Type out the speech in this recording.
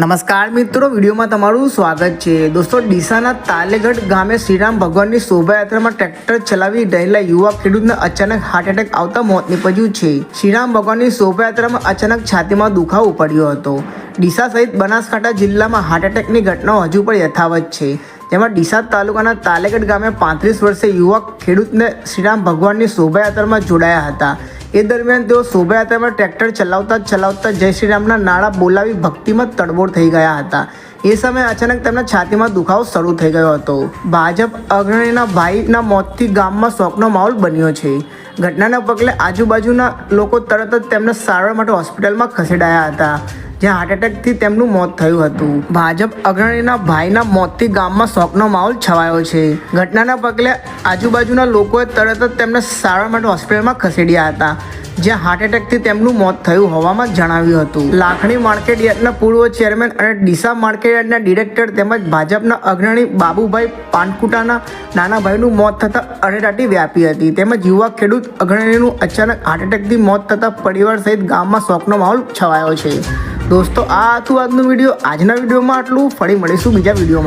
નમસ્કાર મિત્રો, વિડીયોમાં તમારું સ્વાગત છે. દોસ્તો, ડીસાના તાલેગઢ ગામે શ્રીરામ ભગવાનની શોભાયાત્રામાં ટ્રેક્ટર ચલાવી રહેલા યુવા ખેડૂતને અચાનક હાર્ટ એટેક આવતા મોત નીપજ્યું છે. શ્રીરામ ભગવાનની શોભાયાત્રામાં અચાનક છાતીમાં દુખાવો પડ્યો હતો. ડીસા સહિત બનાસકાંઠા જિલ્લામાં હાર્ટ એટેકની ઘટનાઓ હજુ પણ યથાવત છે. જેમાં ડીસા તાલુકાના તાલેગઢ ગામે પાંત્રીસ વર્ષે યુવક ખેડૂતને શ્રીરામ ભગવાનની શોભાયાત્રામાં જોડાયા હતા. એ દરમિયાન તેઓ શોભાયાત્રામાં ટ્રેક્ટર ચલાવતા ચલાવતા જય શ્રીરામના નાળા બોલાવી ભક્તિમાં તડબોળ થઈ ગયા હતા. એ સમયે અચાનક તેમના છાતીમાં દુખાવો શરૂ થઈ ગયો હતો. ભાજપ અગ્રણીના ભાઈના મોતથી ગામમાં શોકનો માહોલ બન્યો છે. ઘટનાના પગલે આજુબાજુના લોકો તરત જ તેમને સારવાર માટે હોસ્પિટલમાં ખસેડાયા હતા, જ્યાં હાર્ટ એટેકથી તેમનું મોત થયું હતું. ભાજપ અગ્રણીના ભાઈના મોતથી ગામમાં શોકનો માહોલ છવાયો છે. ઘટનાના પગલે આજુબાજુના લોકોએ તરત જ તેમને સારવાર માટે હોસ્પિટલમાં ખસેડ્યા હતા. જ્યાં હાર્ટ એટેકથી તેમનું મોત થયું હોવામાં જણાવ્યું હતું. લાખણી માર્કેટ યાર્ડના પૂર્વ ચેરમેન અને ડીસા માર્કેટ યાર્ડના ડિરેક્ટર તેમજ ભાજપના અગ્રણી બાબુભાઈ પાનકુટાના નાના ભાઈનું મોત થતાં અરેરાટી વ્યાપી હતી. તેમજ યુવા ખેડૂત અગ્રણીનું અચાનક હાર્ટ એટેકથી મોત થતાં પરિવાર સહિત ગામમાં શોકનો માહોલ છવાયો છે. દોસ્તો, આ હતું આજનો વીડિયો. આજના વિડીયોમાં આટલું. ફરી મળીશું બીજા વિડીયોમાં.